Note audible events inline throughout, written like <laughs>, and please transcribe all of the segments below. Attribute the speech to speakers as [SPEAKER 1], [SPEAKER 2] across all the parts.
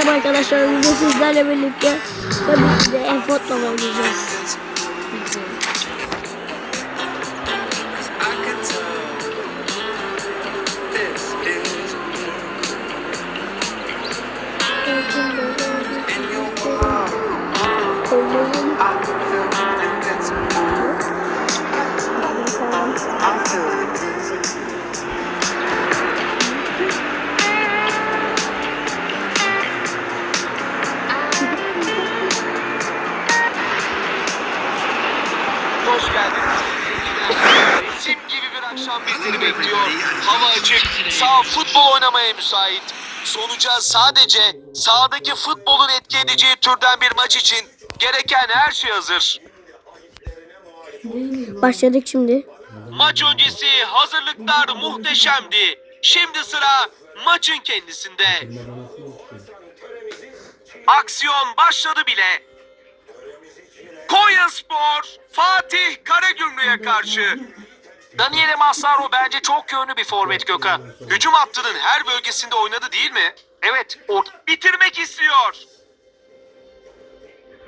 [SPEAKER 1] Merhaba arkadaşlar bugün sizlerle birlikte tabii ki de e-futbol oynayacağız.
[SPEAKER 2] Geldiniz. Sim gibi bir akşam bizleri bekliyor. Hava açık, sağ futbol oynamaya müsait. Sonuca sadece sahadaki futbolun etki edeceği türden bir maç için gereken her şey hazır.
[SPEAKER 1] Başladık şimdi.
[SPEAKER 2] Maç öncesi hazırlıklar muhteşemdi. Şimdi sıra maçın kendisinde. Aksiyon başladı bile. Konyaspor Fatih Karagümrük'e karşı. Daniele Massaro bence çok yönlü bir forvet Gökhan. Hücum hattının her bölgesinde oynadı değil mi? Evet, o bitirmek istiyor.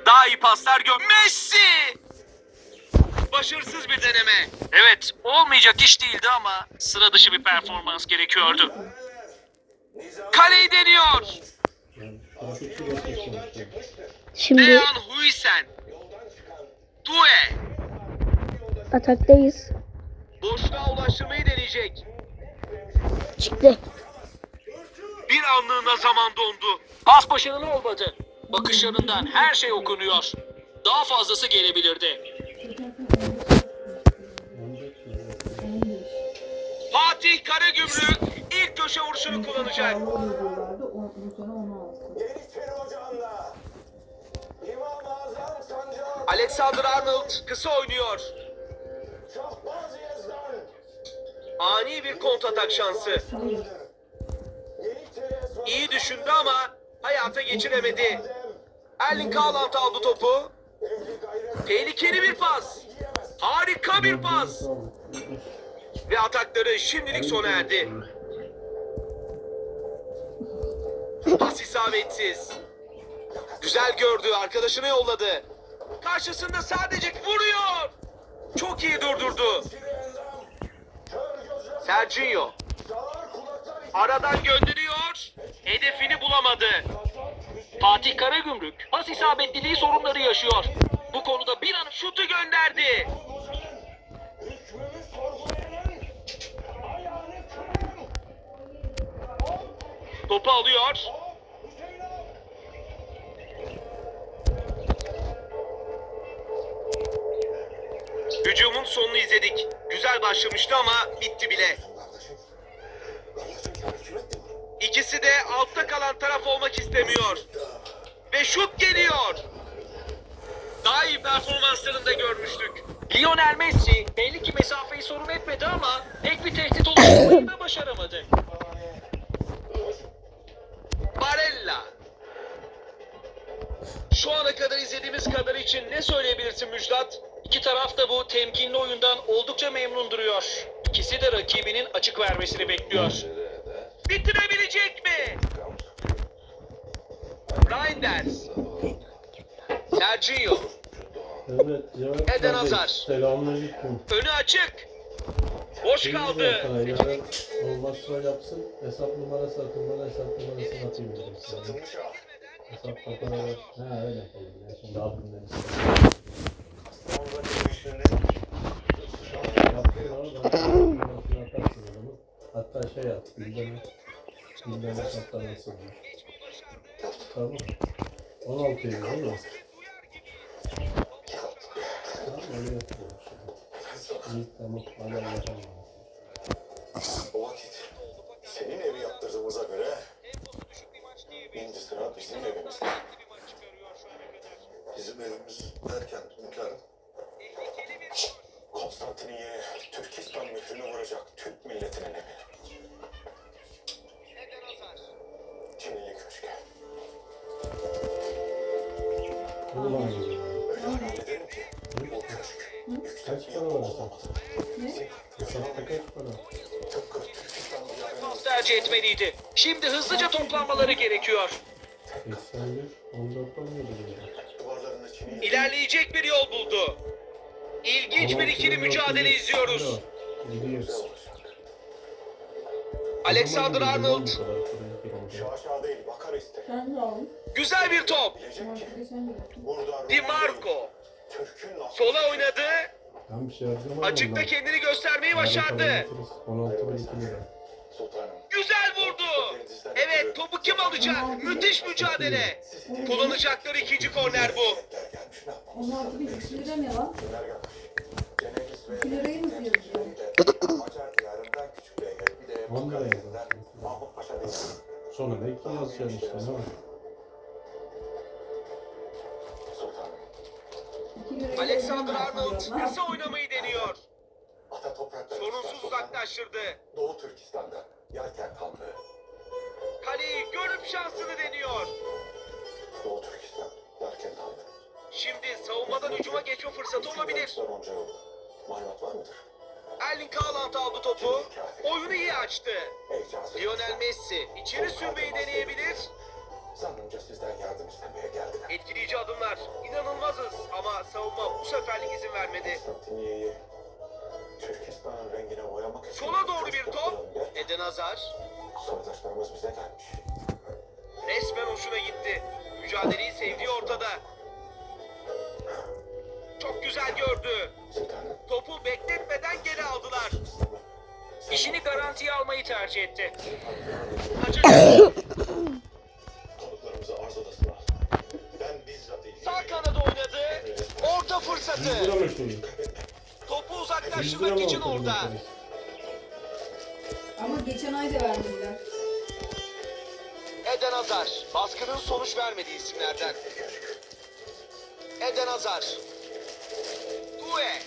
[SPEAKER 2] Daha iyi paslar gö... Messi! Başarısız bir deneme. Evet, olmayacak iş değildi ama sıra dışı bir performans gerekiyordu. Kaleyi deniyor.
[SPEAKER 1] Şimdi
[SPEAKER 2] Dejan Huysen. Due.
[SPEAKER 1] ataktayız.
[SPEAKER 2] Boşluğa ulaştırmayı deneyecek.
[SPEAKER 1] Çıktı.
[SPEAKER 2] Bir anlığına zaman dondu. Pas başarılı olmadı. Bakışlarından her şey okunuyor. Daha fazlası gelebilirdi. Fatih Karagümrük ilk köşe vuruşunu kullanacak. Alexander Arnold kısa oynuyor. Ani bir kontratak şansı. İyi düşündü ama hayata geçiremedi. Erling Haaland aldı topu. Tehlikeli bir pas. Harika bir pas. Ve atakları şimdilik sona erdi. Pas isabetsiz. Güzel gördü, arkadaşını yolladı. Karşısında sadece vuruyor. Çok iyi durdurdu. Sergio. Aradan gönderiyor. Hedefini bulamadı. Fatih Karagümrük pas isabetliliği sorunları yaşıyor. Bu konuda bir an şutu gönderdi. Topu alıyor. Hücumun sonunu izledik. Güzel başlamıştı ama bitti bile. İkisi de altta kalan taraf olmak istemiyor. Ve şut geliyor. Daha iyi performanslarını da görmüştük. Lionel Messi belli ki mesafeyi sorun etmedi ama tek bir tehdit oluşturmayı da başaramadı. Barella. Şu ana kadar izlediğimiz kadar için ne söyleyebilirsin Müjdat? İki taraf da bu temkinli oyundan oldukça memnun duruyor. İkisi de rakibinin açık vermesini bekliyor. Bitirebilecek mi? Reinders. Sergio.
[SPEAKER 3] Evet, Cevap
[SPEAKER 2] Eden Hazar.
[SPEAKER 3] Selamünaleyküm.
[SPEAKER 2] Önü açık. Boş kaldı.
[SPEAKER 3] olmazsa yapsın. Hesap numarası atın bana hesap numarasını atayım sana. Hesap kapana ver. Ha öyle yapalım ya. Şimdi abimden istedim. Adamı. Hatta şey yap. Gündeme. Gündeme nasıl olur. Tamam. 16 euro değil mi? Tamam öyle yapıyorum şimdi. İyi tamam. Hadi Allah'a
[SPEAKER 2] Pas tercih etmeliydi. Şimdi hızlıca toplanmaları gerekiyor.
[SPEAKER 3] 81, 14, 17 diyor.
[SPEAKER 4] Duvarların içini
[SPEAKER 2] İlerleyecek bir yol buldu. İlginç bir ikili mücadele izliyoruz. Alexander Arnold güzel bir top. Di Marco sola oynadı.
[SPEAKER 3] Ben bir şey harcamadım.
[SPEAKER 2] Açıkta
[SPEAKER 3] ben.
[SPEAKER 2] kendini göstermeyi başardı.
[SPEAKER 3] 16 bin 2 lira.
[SPEAKER 2] Güzel vurdu. Evet topu kim alacak? Müthiş mücadele. Kullanacakları ikinci korner bu.
[SPEAKER 4] Milletler gelmiş ne yapalım?
[SPEAKER 5] 16 bin 2 lira ne lan?
[SPEAKER 4] Neler gelmiş? Cengiz ve
[SPEAKER 5] 2 lirayı mı yazıyor?
[SPEAKER 4] Macar diyarından küçük beyler. Bir de
[SPEAKER 3] 10 lira
[SPEAKER 4] değil.
[SPEAKER 3] Sonra da 2 yazacaksın işte değil mi?
[SPEAKER 2] Alexander Arnold kısa oynamayı deniyor.
[SPEAKER 4] Ata toprakları.
[SPEAKER 2] Sorunsuz uzaklaştırdı.
[SPEAKER 4] Doğu Türkistan'da. Yelken kanlı.
[SPEAKER 2] Kaleyi görüp şansını deniyor.
[SPEAKER 4] Doğu Türkistan. Yelken kanlı.
[SPEAKER 2] Şimdi savunmadan hücuma geçme fırsatı olabilir.
[SPEAKER 4] Malumat var mıdır?
[SPEAKER 2] Erling Haaland aldı topu. Oyunu iyi açtı. Lionel Messi içeri sürmeyi deneyebilir.
[SPEAKER 4] Zannımca sizden yardım istemeye geldiler.
[SPEAKER 2] Etkileyici adımlar. İnanılmazız ama savunma bu seferlik izin vermedi.
[SPEAKER 4] Konstantiniye'yi Türkistan'ın rengine boyamak için...
[SPEAKER 2] Sola doğru bir top. Eden Hazar
[SPEAKER 4] Soydaşlarımız bize gelmiş.
[SPEAKER 2] resmen hoşuna gitti. Mücadeleyi sevdiği ortada. Çok güzel gördü. Topu bekletmeden geri aldılar. İşini garantiye almayı tercih etti.
[SPEAKER 4] Konuklarımızı <laughs>
[SPEAKER 2] oynadı. Orta
[SPEAKER 3] 100
[SPEAKER 2] fırsatı. Topu
[SPEAKER 3] 100 lira
[SPEAKER 2] uzaklaştırmak için orada.
[SPEAKER 5] Ama geçen ay da vermediler.
[SPEAKER 2] Eden Hazar. Baskının sonuç vermediği isimlerden. Eden Hazar. Due.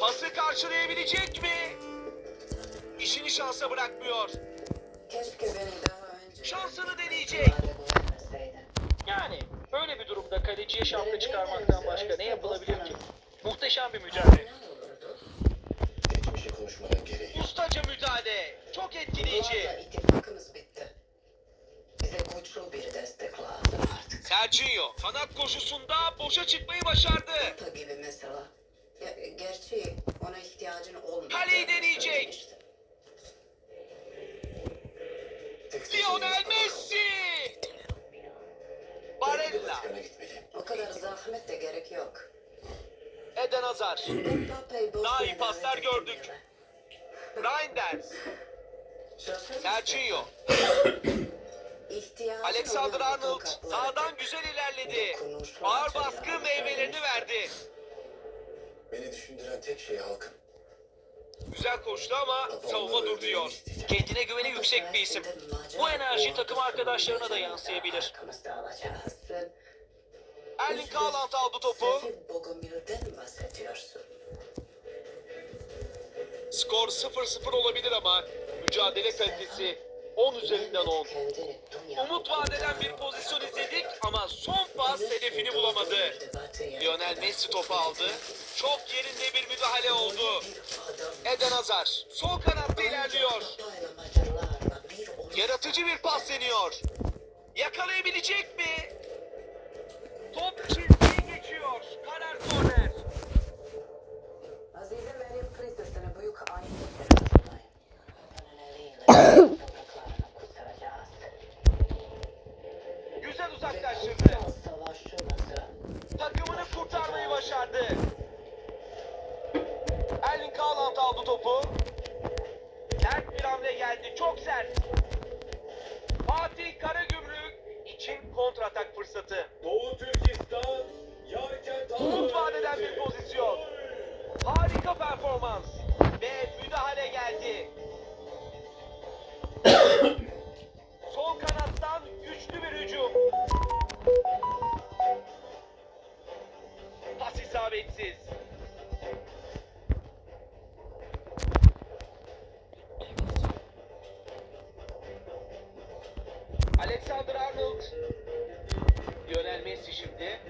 [SPEAKER 2] Pası karşılayabilecek mi? İşini şansa bırakmıyor.
[SPEAKER 6] Keşke beni daha önce...
[SPEAKER 2] Şansını deneyecek.
[SPEAKER 7] Yani böyle bir durumda kaleciye şapka çıkarmaktan başka ne yapılabilir ki? Muhteşem bir mücadele.
[SPEAKER 4] Geçmişi konuşmanın gereği.
[SPEAKER 2] Ustaca müdahale. Çok etkileyici.
[SPEAKER 6] İttifakımız bitti. Bize güçlü bir destek lazım artık.
[SPEAKER 2] Sergio kanat koşusunda boşa çıkmayı başardı.
[SPEAKER 6] Kupa gibi mesela. Ya, gerçi
[SPEAKER 2] Sergio. <coughs>
[SPEAKER 6] İhtiyacın
[SPEAKER 2] Alexander Arnold sağdan güzel ilerledi. Ağır baskı meyvelerini verdi.
[SPEAKER 4] Beni düşündüren tek şey halkım.
[SPEAKER 2] Güzel koştu ama savunma dur diyor.
[SPEAKER 7] Kendine güveni yüksek bir isim. Bu enerji takım arkadaşlarına da yansıyabilir.
[SPEAKER 2] Erling Haaland aldı topu. Skor 0-0 olabilir ama mücadele kalitesi 10 üzerinden 10.
[SPEAKER 6] Kendini dünya
[SPEAKER 2] Umut vadeden bir pozisyon izledik ama son pas hedefini bulamadı. Lionel Messi topu aldı. Çok yerinde bir müdahale oldu. Eden Hazar sol kanatta ilerliyor. Yaratıcı bir pas deniyor. Yakalayabilecek mi? Top çizgiyi geçiyor. Karar korner.
[SPEAKER 6] Azize Meryem Kristus'un büyük ayetleri
[SPEAKER 2] uzaklaştırdı. Takımını kurtarmayı başardı. Erling Haaland aldı topu. Sert bir hamle geldi. Çok sert. Fatih Karagümrük için kontratak fırsatı.
[SPEAKER 8] Doğu Türkistan, Yarkent
[SPEAKER 2] Umut vadeden bir pozisyon. Harika performans. Ve müdahale geldi. <coughs> Sol kanattan güçlü bir hücum. Pas isabetsiz. Alexander Arnold. Lionel Messi şimdi.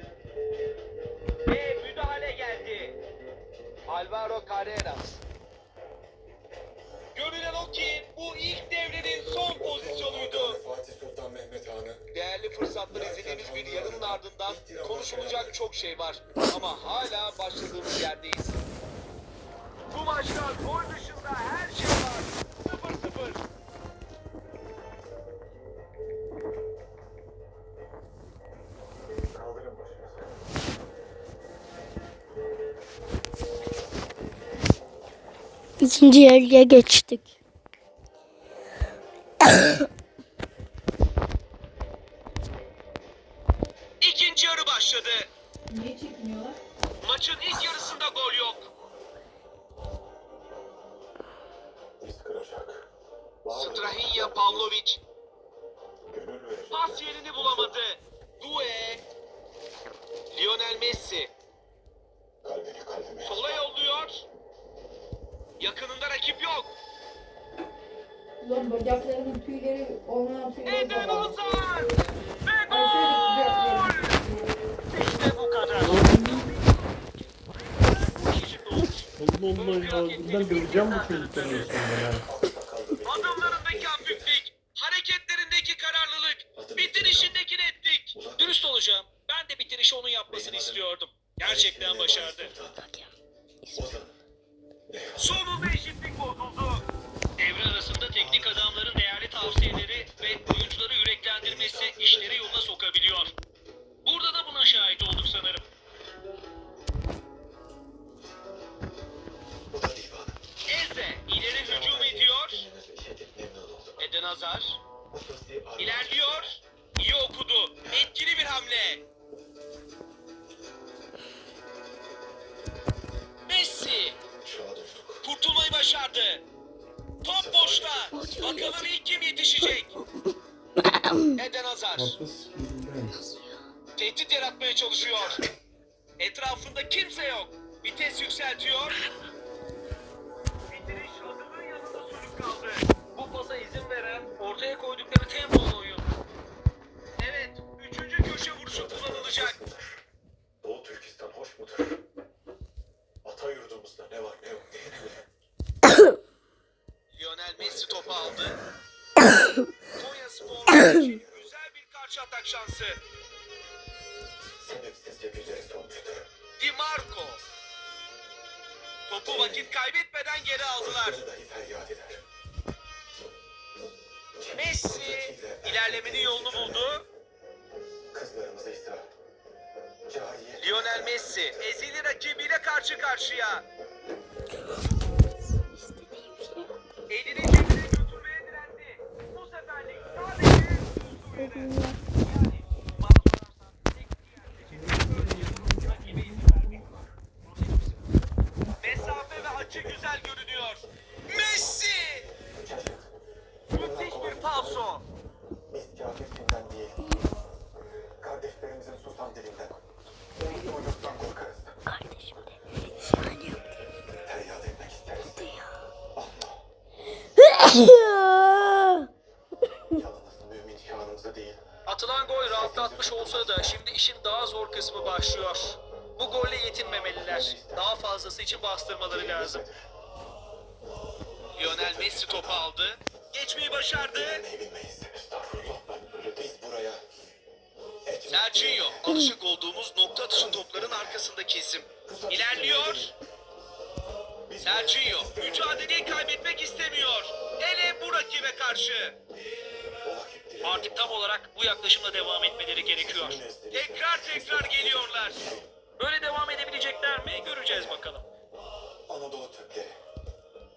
[SPEAKER 2] Ve müdahale geldi. Alvaro Carreras. Görünen o ki bu ilk devrenin son pozisyonuydu. Değerli değerli fırsatlar izlediğimiz bir yarının ardından konuşulacak çok şey var. Ama hala başladığımız yerdeyiz. Bu maçta gol dışında her şey var. 0-0.
[SPEAKER 4] Kaldırın başınızı.
[SPEAKER 1] İkinci yarıya geçtik.
[SPEAKER 2] Yakınında rakip yok.
[SPEAKER 5] Ulan bacaklarımın tüyleri olmayan tüyleri
[SPEAKER 2] Eden
[SPEAKER 5] var.
[SPEAKER 2] Hazard ve gol! İşte bu kadar.
[SPEAKER 3] Allah Allah ya. Bundan göreceğim bu çocukların sonra ya.
[SPEAKER 2] Adımlarındaki hafiflik, hareketlerindeki kararlılık, bitirişindeki netlik. Dürüst olacağım. Ben de bitirişi onun yapmasını istiyordum. Gerçekten başardı. Eden Hazar tehdit yaratmaya çalışıyor. Etrafında kimse yok. Vites yükseltiyor. Bitiriş adımın yanında sönük kaldı. Bu pasa izin veren ortaya koydukları tempolu oyun. Evet, üçüncü köşe vuruşu kullanılacak.
[SPEAKER 4] Doğu Türkistan hoş mudur? Ata yurdumuzda ne var ne yok bile.
[SPEAKER 2] Lionel Messi topu aldı. Güzel bir karşı atak şansı. Di Marco. Topu vakit kaybetmeden geri aldılar. Messi ilerlemenin yolunu buldu. Lionel Messi ezili rakibiyle karşı karşıya. Elini cebine götürmeye direndi. Bu seferlik sadece 我不要 bastırmaları lazım. Lionel Messi topu aldı. Geçmeyi başardı. Sergio, alışık olduğumuz nokta atışı topların arkasındaki isim. İlerliyor. Sergio, mücadeleyi kaybetmek istemiyor. Hele bu rakibe karşı. Artık tam olarak bu yaklaşımla devam etmeleri gerekiyor. Tekrar tekrar geliyorlar. Böyle devam edebilecekler mi? Göreceğiz bakalım.
[SPEAKER 4] Anadolu Türkleri.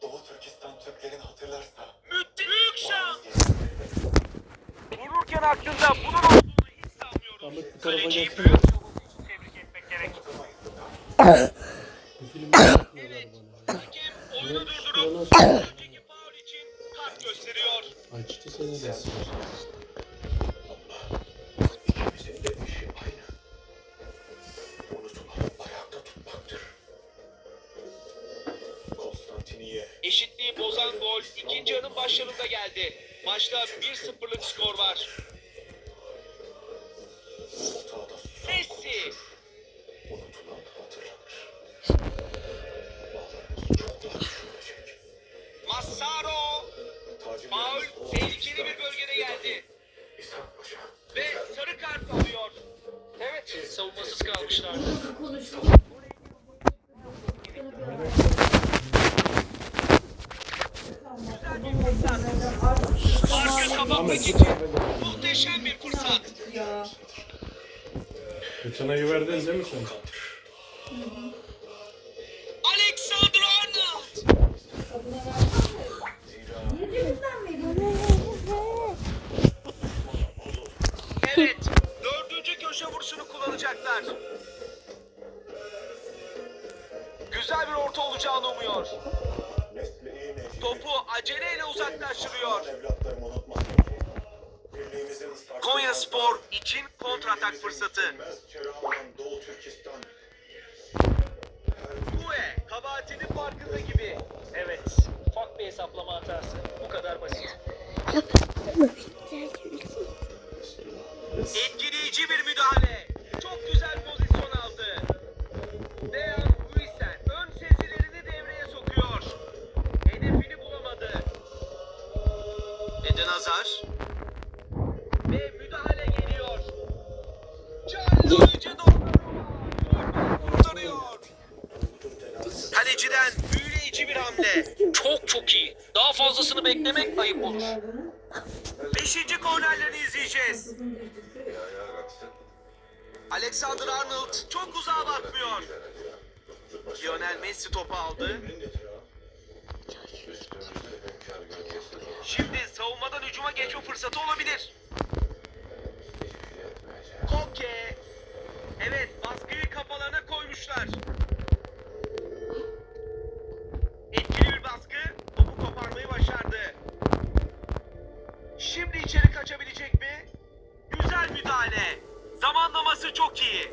[SPEAKER 4] Doğu Türkistan Türklerini hatırlarsa.
[SPEAKER 2] Müthiş büyük şans. Vururken aklında bunun olduğunu hiç sanmıyorum.
[SPEAKER 3] Ahmet bu tarafa
[SPEAKER 2] Kaleciyi
[SPEAKER 3] gelsene.
[SPEAKER 2] büyük için tebrik etmek gerek.
[SPEAKER 3] Bu filmi yapmıyorlar bana.
[SPEAKER 2] Hakem oyunu durdurup önceki faul için kart gösteriyor.
[SPEAKER 3] Açtı seni de.
[SPEAKER 2] 1-0'lık skor var. Messi. Massaro. Faul tehlikeli bir bölgede geldi. Ve sarı kart alıyor.
[SPEAKER 7] Evet, savunmasız kalmışlardı.
[SPEAKER 2] Kapatmak için muhteşem bir fırsat.
[SPEAKER 3] Ay verdiniz değil mi sen?
[SPEAKER 2] Alexander Arnold. Evet, dördüncü köşe vuruşunu kullanacaklar. Güzel bir orta olacağını umuyor. Topu aceleyle uzaklaştırıyor. Konya Spor için kontratak fırsatı. Kue kabahatinin farkında gibi.
[SPEAKER 7] Evet, ufak bir hesaplama hatası. Bu kadar basit.
[SPEAKER 2] Kaleciden büyüleyici bir hamle.
[SPEAKER 7] Çok çok iyi. Daha fazlasını beklemek ayıp olur.
[SPEAKER 2] Beşinci kornerlerini izleyeceğiz. Alexander Arnold çok uzağa bakmıyor. Lionel Messi topu aldı. Şimdi savunmadan hücuma geçme fırsatı olabilir. Koke. Evet baskıyı kafalarına koymuşlar. Etkili bir baskı topu koparmayı başardı. Şimdi içeri kaçabilecek mi? Güzel müdahale. Zamanlaması çok iyi.